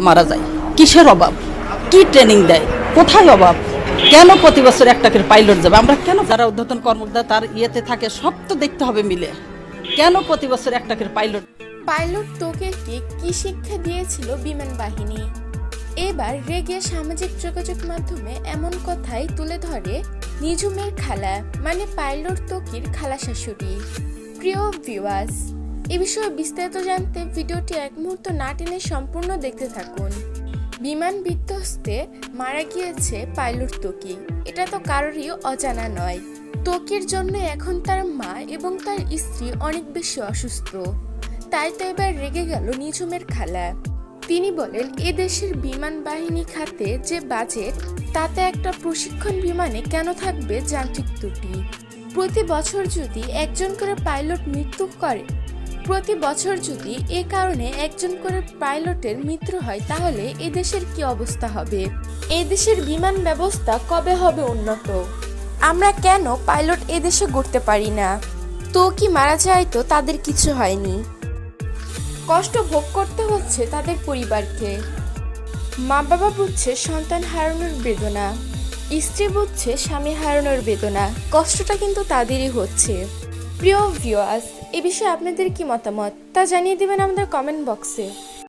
মারা যায়। কিসের অভাব? কি ট্রেনিং দেয়? কোথায় অভাব? কেন প্রতি বছর একটা করে পাইলট যাবে? আমরা কেন যারা উদ্বোধন কর্মকর্তা, তার ইয়েতে থাকে, সব তো দেখতে হবে মিলে। কেন প্রতি বছর একটা করে পাইলট পাইলট তোকেলকে কি শিক্ষা দিয়েছিল বিমান বাহিনী? এবার রেগে সামাজিক যোগাযোগ মাধ্যমে এমন কথাই তুলে ধরে নিজুমের খালা মানে পাইলট তোকির খালা শাশুড়ি প্রিয় ভিউয়ার্স এ বিষয়ে বিস্তারিত জানতে ভিডিওটি এক মুহূর্ত না টেনে সম্পূর্ণ দেখতে থাকুন। বিমান বিধ্বস্তে মারা গিয়েছে পাইলট তোকি। এটা তো কারোরই অজানা নয়। তোকির জন্য এখন তার মা এবং তার স্ত্রী অনেক বেশি অসুস্থ। তাই তো এবার রেগে গেল নিঝুমের খালা। তিনি বলেন, এ দেশের বিমান বাহিনী খাতে যে বাজেট, তাতে একটা প্রশিক্ষণ বিমানে কেন থাকবে যান্ত্রিক ত্রুটি? প্রতি বছর যদি একজন করে পাইলট মৃত্যু করে প্রতি বছর যদি এ কারণে একজন করে পাইলটের মৃত্যু হয়, তাহলে এ দেশের কি অবস্থা হবে? এ দেশের বিমান ব্যবস্থা কবে হবে উন্নত? আমরা কেন পাইলট এদেশে গড়তে পারি না? তো কি মারা যায় তো তাদের কিছু হয়নি? কষ্ট ভোগ করতে হচ্ছে তাদের পরিবারকে। মা বাবা বুঝছে সন্তান হারানোর বেদনা। স্ত্রী বুঝছে স্বামী হারানোর বেদনা। কষ্টটা কিন্তু তাদেরই হচ্ছে। প্রিয় ভিউয়ার্স এ বিষয়ে আপনাদের কি মতামত? তা জানিয়ে দেবেন আমাদের কমেন্ট বক্সে